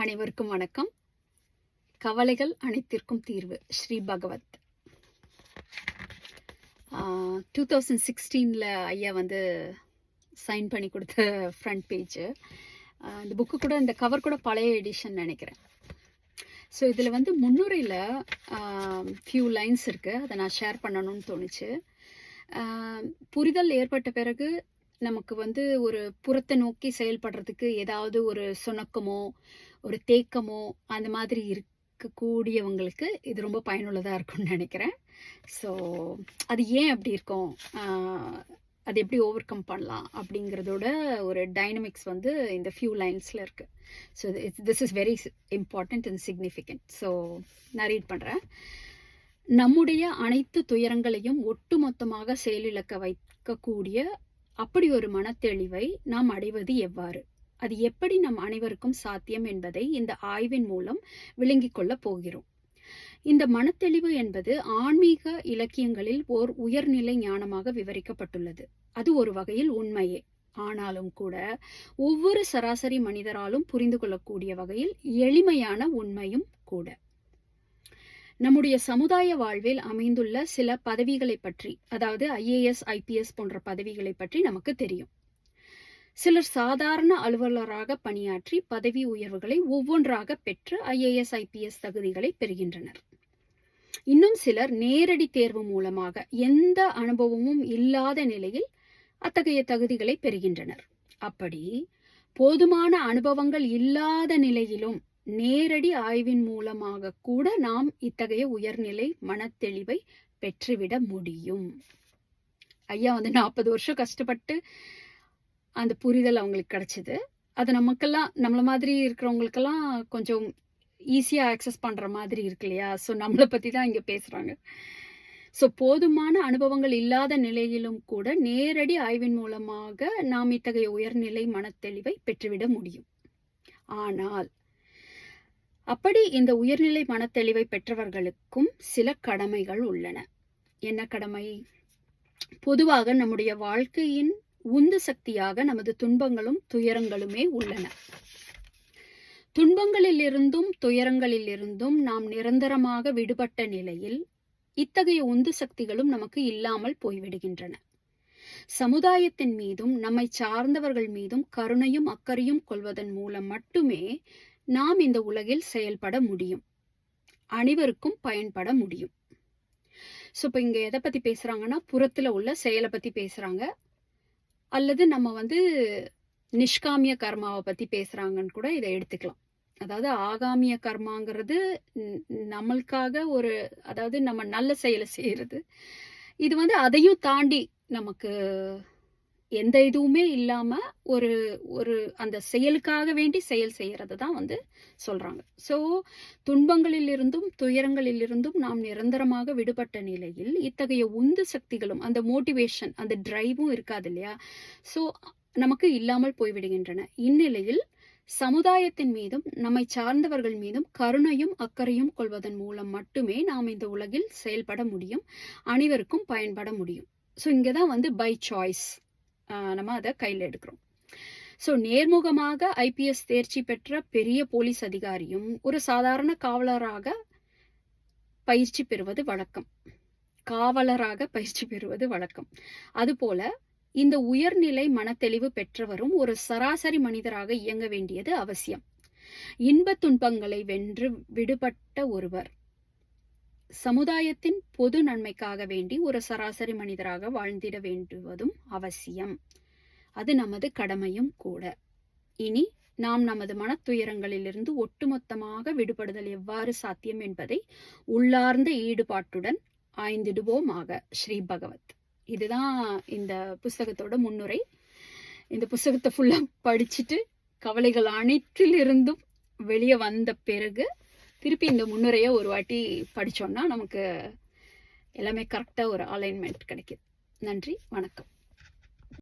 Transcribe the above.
அனைவருக்கும் வணக்கம். கவலைகள் அனைத்திற்கும் தீர்வு. ஸ்ரீ பகவத். டூ தௌசண்ட் சிக்ஸ்டீனில் ஐயா வந்து சைன் பண்ணி கொடுத்த ஃப்ரண்ட் பேஜு இந்த புக்கு கூட இந்த கவர் கூட பழைய எடிஷன் நினைக்கிறேன். ஸோ இதில் வந்து முன்னுரையில் ஃபியூ லைன்ஸ் இருக்குது அதை நான் ஷேர் பண்ணணும்னு தோணுச்சு. புரிதல் ஏற்பட்ட பிறகு நமக்கு வந்து ஒரு புறத்தை நோக்கி செயல்படுறதுக்கு ஏதாவது ஒரு சுணக்கமோ ஒரு தேக்கமோ அந்த மாதிரி இருக்கக்கூடியவங்களுக்கு இது ரொம்ப பயனுள்ளதாக இருக்கும்னு நினைக்கிறேன். ஸோ அது ஏன் அப்படி இருக்கும்? அது எப்படி ஓவர் கம் பண்ணலாம்? அப்படிங்கிறதோட ஒரு டைனமிக்ஸ் வந்து இந்த ஃபியூ லைன்ஸில் இருக்குது so this is very important and significant so நான் ரீட் பண்ணுறேன் நம்முடைய அனைத்து துயரங்களையும் ஒட்டுமொத்தமாக செயலிழக்க வைக்கக்கூடிய அப்படி ஒரு மனத்தெளிவை நாம் அடைவது எவ்வாறு? அது எப்படி நம் அனைவருக்கும் சாத்தியம் என்பதை இந்த ஆய்வின் மூலம் விளங்கிக் கொள்ளப் போகிறோம். இந்த மனத்தெளிவு என்பது ஆன்மீக இலக்கியங்களில் ஓர் உயர்நிலை ஞானமாக விவரிக்கப்பட்டுள்ளது. அது ஒரு வகையில் உண்மையே. ஆனாலும் கூட ஒவ்வொரு சராசரி மனிதராலும் புரிந்து கொள்ளக்கூடிய வகையில் எளிமையான உண்மையும் கூட. நம்முடைய சமுதாய வாழ்வில் அமைந்துள்ள சில பதவிகளை பற்றி அதாவது ஐஏஎஸ் ஐபிஎஸ் போன்ற பதவிகளை பற்றி நமக்கு தெரியும். சிலர் சாதாரண அலுவலராக பணியாற்றி பதவி உயர்வுகளை ஒவ்வொன்றாக பெற்று ஐஏஎஸ் ஐபிஎஸ் தகுதிகளை பெறுகின்றனர். இன்னும் சிலர் நேரடி தேர்வு மூலமாக எந்த அனுபவமும் இல்லாத நிலையில் அத்தகைய தகுதிகளை பெறுகின்றனர். அப்படி போதுமான அனுபவங்கள் இல்லாத நிலையிலும் நேரடி ஆய்வின் மூலமாக கூட நாம் இத்தகைய உயர்நிலை மனத்தெளிவை பெற்றுவிட முடியும். ஐயா வந்து நாற்பது வருஷம் கஷ்டப்பட்டு அந்த புரிதல் அவங்களுக்கு கிடைச்சிது. அது நமக்கெல்லாம் நம்மள மாதிரி இருக்கிறவங்களுக்கெல்லாம் கொஞ்சம் ஈஸியாக ஆக்சஸ் பண்ணுற மாதிரி இருக்கு இல்லையா? ஸோ நம்மளை பற்றி தான் இங்கே பேசுகிறாங்க ஸோ போதுமான அனுபவங்கள் இல்லாத நிலையிலும் கூட நேரடி ஆய்வின் மூலமாக நாம் இத்தகைய உயர்நிலை மனத்தெளிவை பெற்றுவிட முடியும். ஆனால் அப்படி இந்த உயர்நிலை மனத்தெளிவை பெற்றவர்களுக்கும் சில கடமைகள் உள்ளன. என்ன கடமை? பொதுவாக நம்முடைய வாழ்க்கையின் உந்து சக்தியாக நமது துன்பங்களும் துயரங்களுமே உள்ளன. துன்பங்களிலிருந்தும் துயரங்களிலிருந்தும் நாம் நிரந்தரமாக விடுபட்ட நிலையில் இத்தகைய உந்து சக்திகளும் நமக்கு இல்லாமல் போய்விடுகின்றன. சமுதாயத்தின் மீதும் நம்மை சார்ந்தவர்கள் மீதும் கருணையும் அக்கறையும் கொள்வதன் மூலம் மட்டுமே நாம் இந்த உலகில் செயல்பட முடியும். அனைவருக்கும் பயன்பட முடியும். ஸோ இப்போ இங்கே எதை பற்றி பேசுகிறாங்கன்னா புறத்தில் உள்ள செயலை பற்றி பேசுகிறாங்க அல்லது நம்ம வந்து நிஷ்காமிய கர்மாவை பற்றி பேசுகிறாங்கன்னு கூட இதை எடுத்துக்கலாம். அதாவது ஆகாமிய கர்மாங்கிறது நம்மளுக்காக ஒரு அதாவது நம்ம நல்ல செயலை செய்கிறது இது வந்து அதையும் தாண்டி நமக்கு எந்த இதுவுமே இல்லாமல் ஒரு ஒரு அந்த செயலுக்காக வேண்டி செயல் செய்கிறது தான் வந்து சொல்கிறாங்க ஸோ துன்பங்களிலிருந்தும் துயரங்களிலிருந்தும் நாம் நிரந்தரமாக விடுபட்ட நிலையில் இத்தகைய உந்து சக்திகளும் அந்த மோட்டிவேஷன் அந்த டிரைவும் இருக்காது இல்லையா? ஸோ நமக்கு இல்லாமல் போய்விடுகின்றன. இந்நிலையில் சமுதாயத்தின் மீதும் நம்மை சார்ந்தவர்கள் மீதும் கருணையும் அக்கறையும் கொள்வதன் மூலம் மட்டுமே நாம் இந்த உலகில் செயல்பட முடியும் அனைவருக்கும் பயன்பட முடியும். ஸோ இங்கே தான் வந்து பை சாய்ஸ் நம்ம அதை கையில் எடுக்கிறோம். ஸோ நேர்முகமாக ஐபிஎஸ் தேர்ச்சி பெற்ற பெரிய போலீஸ் அதிகாரியும் ஒரு சாதாரண காவலராக பயிற்சி பெறுவது வழக்கம். காவலராக பயிற்சி பெறுவது வழக்கம். அதுபோல இந்த உயர்நிலை மனத்தெளிவு பெற்றவரும் ஒரு சராசரி மனிதராக இயங்க வேண்டியது அவசியம். இன்பத் துன்பங்களை வென்று விடுபட்ட ஒருவர் சமுதாயத்தின் பொது நன்மைக்காக வேண்டி ஒரு சராசரி மனிதராக வாழ்ந்திட வேண்டுவதும் அவசியம். அது நமது கடமையும் கூட. இனி நாம் நமது மனத்துயரங்களிலிருந்து ஒட்டுமொத்தமாக விடுபடுதல் எவ்வாறு சாத்தியம் என்பதை உள்ளார்ந்த ஈடுபாட்டுடன் ஆய்ந்திடுவோமாக ஸ்ரீ பகவத். இதுதான் இந்த புஸ்தகத்தோட முன்னுரை. இந்த புஸ்தகத்தை ஃபுல்லாக படிச்சுட்டு கவலைகள் அனைத்திலிருந்தும் வெளியே வந்த பிறகு திருப்பி இந்த முன்னுரையை ஒரு வாட்டி படிச்சோம்னா நமக்கு எல்லாமே கரெக்டாக ஒரு அலைன்மெண்ட் கிடைக்கிது. நன்றி வணக்கம்.